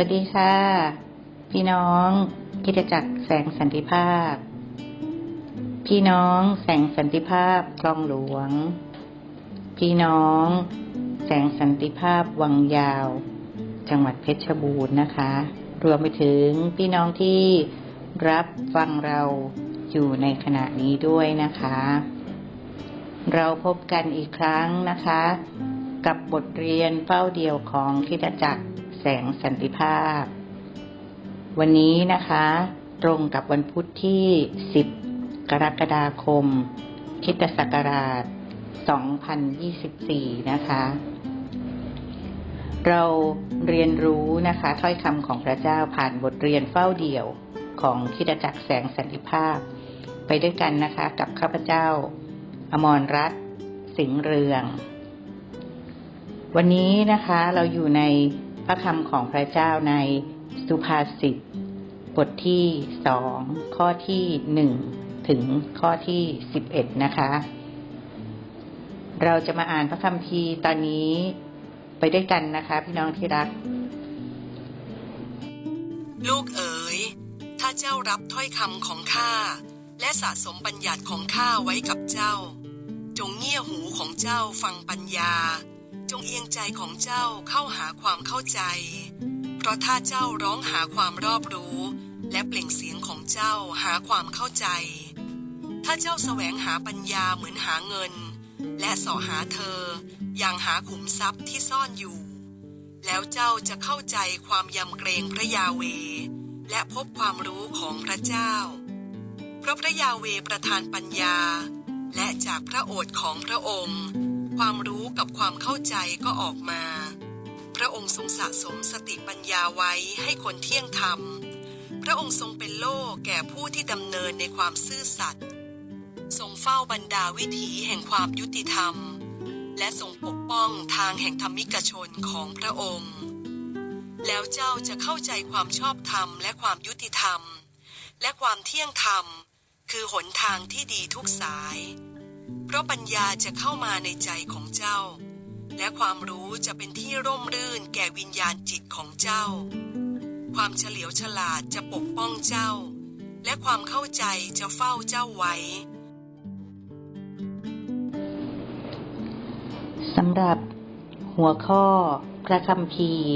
วัสดีค่ะ พี่น้องกิจจักรแสงสันติภาพ พี่น้องแสงสันติภาพคลองหลวง พี่น้อง แสงสันติภาพวังยาว จังหวัดเพชรบูรณ์นะคะ รวมไปถึงพี่น้องที่รับฟังเราอยู่ในขณะนี้ด้วยนะคะ เราพบกันอีกครั้งนะคะ กับบทเรียนเฝ้าเดียวของคิดจักร แสงสันติภาพ วันนี้นะคะ ตรงกับวันพุธที่ 10 กรกฎาคมคิตศักราช 2024 นะคะ เราเรียนรู้นะคะถ้อยคำของพระเจ้าผ่านบทเรียนเฝ้าเดี่ยวของคิดจักรแสงสันติภาพ ไปด้วยกันนะคะ กับข้าพเจ้า อมรรัตน์สิงห์เรือง วันนี้นะคะเราอยู่ใน พระคำของพระเจ้าในสุภาษิตบทที่สองข้อที่หนึ่งถึงข้อที่สิบเอ็ดนะคะ เราจะมาอ่านพระคัมภีร์ตอนนี้ไปด้วยกันนะคะ พี่น้องที่รัก ลูกเอ๋ย ถ้าเจ้ารับถ้อยคำของข้าและสะสมบัญญัติของข้าไว้กับเจ้า จงเงี่ยหูของเจ้าฟังปัญญา จงเอียงใจของเจ้าเข้าหาความเข้าใจ เพราะถ้าเจ้าร้องหาความรอบรู้ และเปล่งเสียงของเจ้าหาความเข้าใจ ถ้าเจ้าแสวงหาปัญญาเหมือนหาเงิน และสาะหาเธอ อย่างหาขุมทรัพย์ที่ซ่อนอยู่ แล้วเจ้าจะเข้าใจความยำเกรงพระยาเว และพบความรู้ของพระเจ้า เพราะพระยาเวประทานปัญญา และจากพระโอษฐ์ของพระองค์ ความรู้กับความเข้าใจก็ออกมา พระองค์ทรงสะสมสติปัญญาไว้ให้คนเที่ยงธรรม พระองค์ทรงเป็นโล่แก่ผู้ที่ดำเนินในความซื่อสัตย์ ทรงเฝ้าบรรดาวิถีแห่งความยุติธรรม และทรงปกป้องทางแห่งธรรมิกชนของพระองค์ แล้วเจ้าจะเข้าใจความชอบธรรมและความยุติธรรม และความเที่ยงธรรม คือหนทางที่ดีทุกสาย เพราะปัญญาจะเข้ามาในใจของเจ้า และความรู้จะเป็นที่ร่มรื่นแก่วิญญาณจิตของเจ้า ความเฉลียวฉลาดจะปกป้องเจ้า และความเข้าใจจะเฝ้าเจ้าไว้สำหรับหัวข้อพระคัมภีร์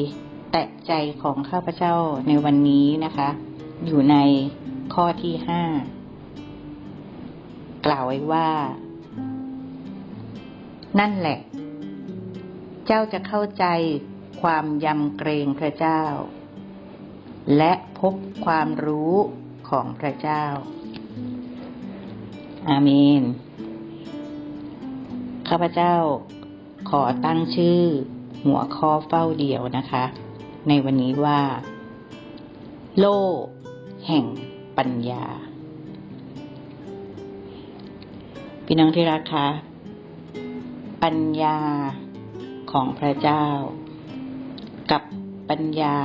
แตะใจของข้าพเจ้าในวันนี้นะคะ อยู่ในข้อที่ห้ากล่าวไว้ว่า นั่นแหละ เจ้าจะเข้าใจความยำเกรงพระเจ้า และพบความรู้ของพระเจ้า อาเมน ข้าพเจ้าขอตั้งชื่อหัวข้อเฝ้าเดียวนะคะ ในวันนี้ว่า โลแห่งปัญญา พี่น้องที่รักคะ ปัญญาของพระเจ้า กับปัญญา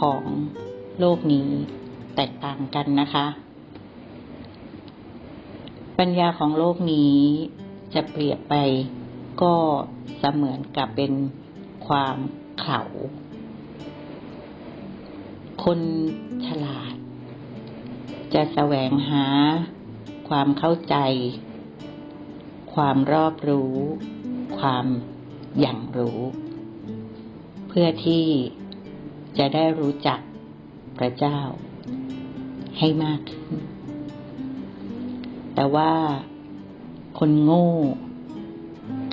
ของโลกนี้แตกต่างกันนะคะ ปัญญาของโลกนี้จะเปรียบไปก็เสมือนกับเป็นความเขา คนฉลาด จะแสวงหาความเข้าใจ ความรอบรู้ ความอย่างรู้ เพื่อที่จะได้รู้จักพระเจ้าให้มากขึ้น แต่ว่าคนโง่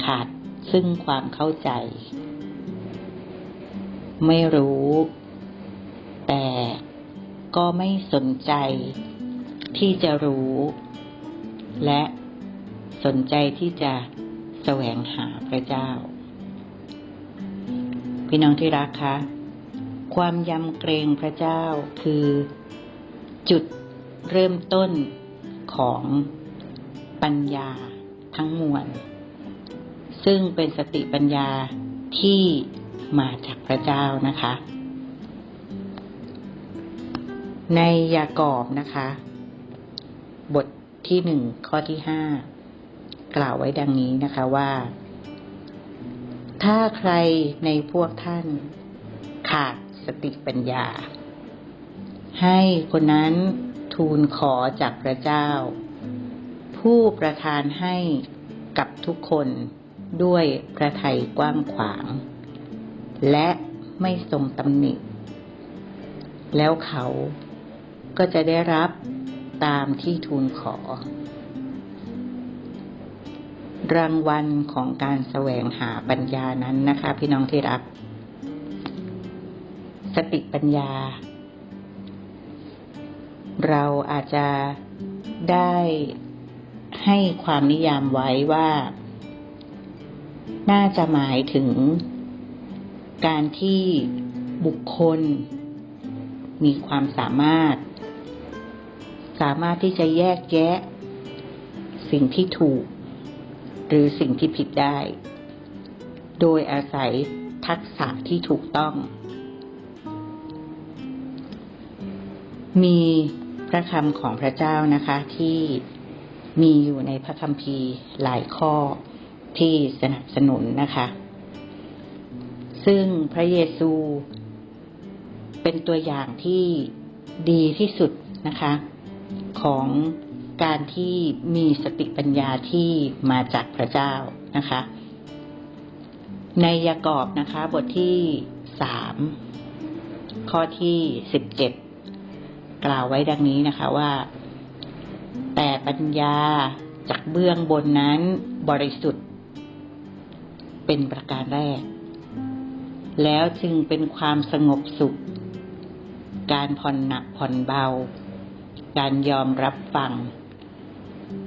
ขาดซึ่งความเข้าใจ ไม่รู้ แต่ก็ไม่สนใจที่จะรู้ และสนใจที่จะ แสวงหาพระเจ้า พี่น้องที่รักคะความยำเกรงพระเจ้าคือจุดเริ่มต้นของปัญญาทั้งมวล ซึ่งเป็นสติปัญญาที่มาจากพระเจ้านะคะ ในยากอบนะคะ บทที่หนึ่งข้อที่ห้า กล่าวไว้ดังนี้นะคะว่า ถ้าใครในพวกท่าน ขาดสติปัญญา ให้คนนั้นทูลขอจากพระเจ้า ผู้ประทานให้กับทุกคนด้วยพระทัยกว้างขวาง และไม่ทรงตำหนิ แล้วเขาก็จะได้รับตามที่ทูลขอ รางวัลของการแสวงหาปัญญานั้นนะคะ พี่น้องที่รัก สติปัญญา เราอาจจะได้ให้ความนิยามไว้ว่า น่าจะหมายถึงการที่บุคคลมีความสามารถ สามารถที่จะแยกแยะ สิ่งที่ถูก หรือสิ่งที่ผิดได้ โดยอาศัยทักษะที่ถูกต้อง มีพระคำของพระเจ้านะคะที่มีอยู่ในพระคัมภีร์หลายข้อที่สนับสนุนนะคะ ซึ่งพระเยซูเป็นตัวอย่างที่ดีที่สุดนะคะ ของ การที่มีสติปัญญาที่มาจากพระเจ้านะคะ ในยากอบนะคะ บทที่สามข้อที่สิบเจ็ดกล่าวไว้ดังนี้นะคะว่า แต่ปัญญาจากเบื้องบนนั้นบริสุทธิ์ เป็นประการแรก แล้วจึงเป็นความสงบสุข การผ่อนหนักผ่อนเบา การยอมรับฟัง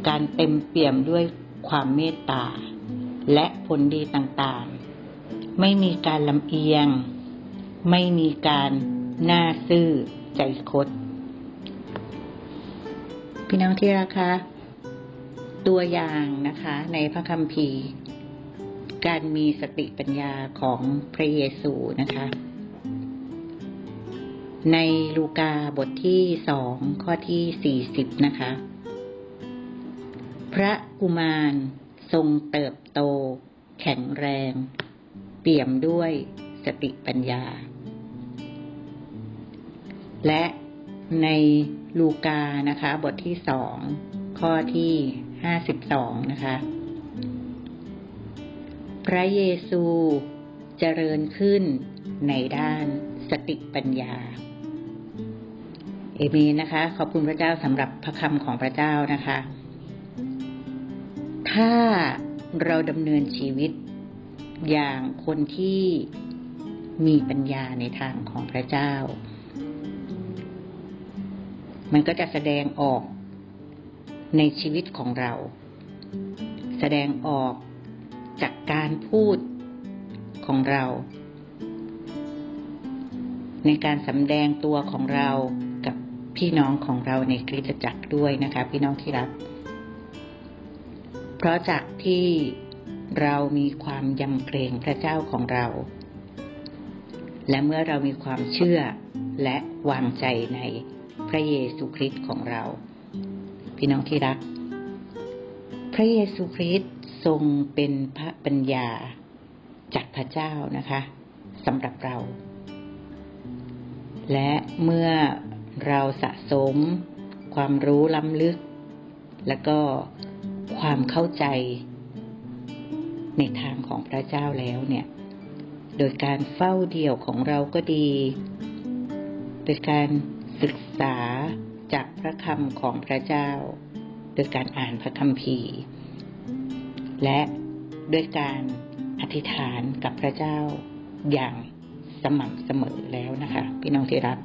การเต็มเปี่ยมด้วยความเมตตา และผลดีต่างๆ ไม่มีการลำเอียง ไม่มีการหน้าซื่อใจคดพี่น้องที่รักคะตัวอย่างนะคะ ในพระคัมภีร์ การมีสติปัญญาของพระเยซูนะคะ ในลูกาบทที่สองข้อที่สี่สิบนะคะ พระกุมารทรงเติบโต แข็งแรง เปี่ยมด้วยสติปัญญา และในลูกานะคะ บทที่สองข้อที่ห้าสิบสองนะคะ พระเยซูเจริญขึ้นในด้านสติปัญญา เอเมนนะคะ ขอบคุณพระเจ้าสำหรับพระคำของพระเจ้านะคะ ถ้าเราดำเนินชีวิตอย่างคนที่มีปัญญาในทางของพระเจ้า มันก็จะแสดงออกในชีวิตของเรา แสดงออกจากการพูดของเรา ในการสำแดงตัวของเรากับพี่น้องของเราในคริสตจักรด้วยนะคะ พี่น้องที่รัก เพราะจากที่เรามีความยำเกรงพระเจ้าของเรา และเมื่อเรามีความเชื่อและวางใจในพระเยซูคริสต์ของเรา พี่น้องที่รัก พระเยซูคริสต์ทรงเป็นพระปัญญาจากพระเจ้านะคะสำหรับเรา และเมื่อเราสะสมความรู้ล้ำลึก และก็ ความเข้าใจในทางของพระเจ้าแล้วเนี่ย โดยการเฝ้าเดี่ยวของเราก็ดี โดยการศึกษาจากพระคำของพระเจ้า โดยการอ่านพระคัมภีร์ และด้วยการอธิษฐานกับพระเจ้าอย่างสม่ำเสมอแล้วนะคะ พี่น้องที่รัก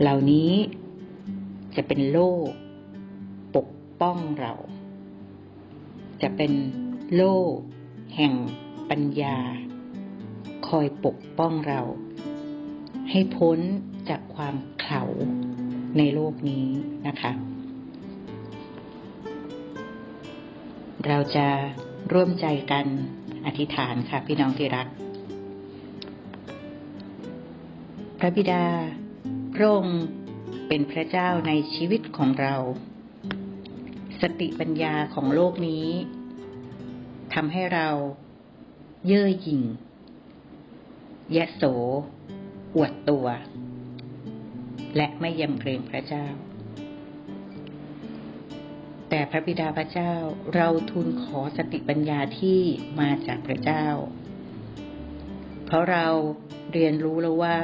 เหล่านี้จะเป็นโลก ป้องเรา จะเป็นโล่แห่งปัญญา คอยปกป้องเรา ให้พ้นจากความเข่าในโลกนี้นะคะ เราจะร่วมใจกันอธิษฐานค่ะพี่น้องที่รัก พระบิดาพระองค์เป็นพระเจ้าในชีวิตของเรา สติปัญญาของโลกนี้ทำให้เราเย่อหยิ่ง ยะโส อวดตัว และไม่ยำเกรงพระเจ้า แต่พระบิดาพระเจ้าเราทูลขอสติปัญญาที่มาจากพระเจ้า เพราะเราเรียนรู้แล้วว่า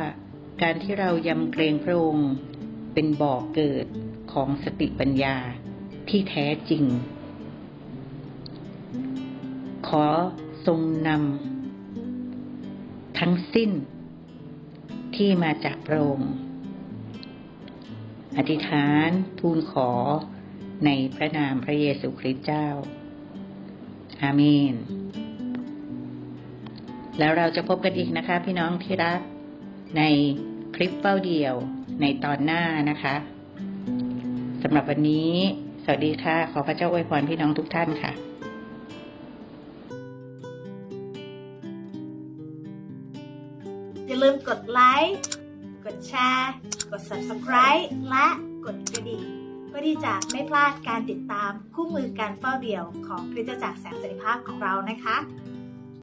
การที่เรายำเกรงพระองค์เป็นบ่อกเกิดของสติปัญญา ที่แท้จริง ขอทรงนำทั้งสิ้นที่มาจากพระองค์ อธิษฐานทูลขอในพระนามพระเยซูคริสต์เจ้า อาเมน แล้วเราจะพบกันอีกนะคะ พี่น้องที่รัก ในคลิปเป้าเดียวในตอนหน้านะคะสำหรับวันนี้ วัสดีค่ะ ขอพระเจ้าอวยพรพี่น้องทุกท่านค่ะอย่าลืมกดไลค์ กดแชร์ กด subscribe และกดกระดิ่งเพื่อที่จะไม่พลาดการติดตามคู่มือการเฝ้าเดี่ยวของคริสตจักรแสงสันติภาพของเรานะคะ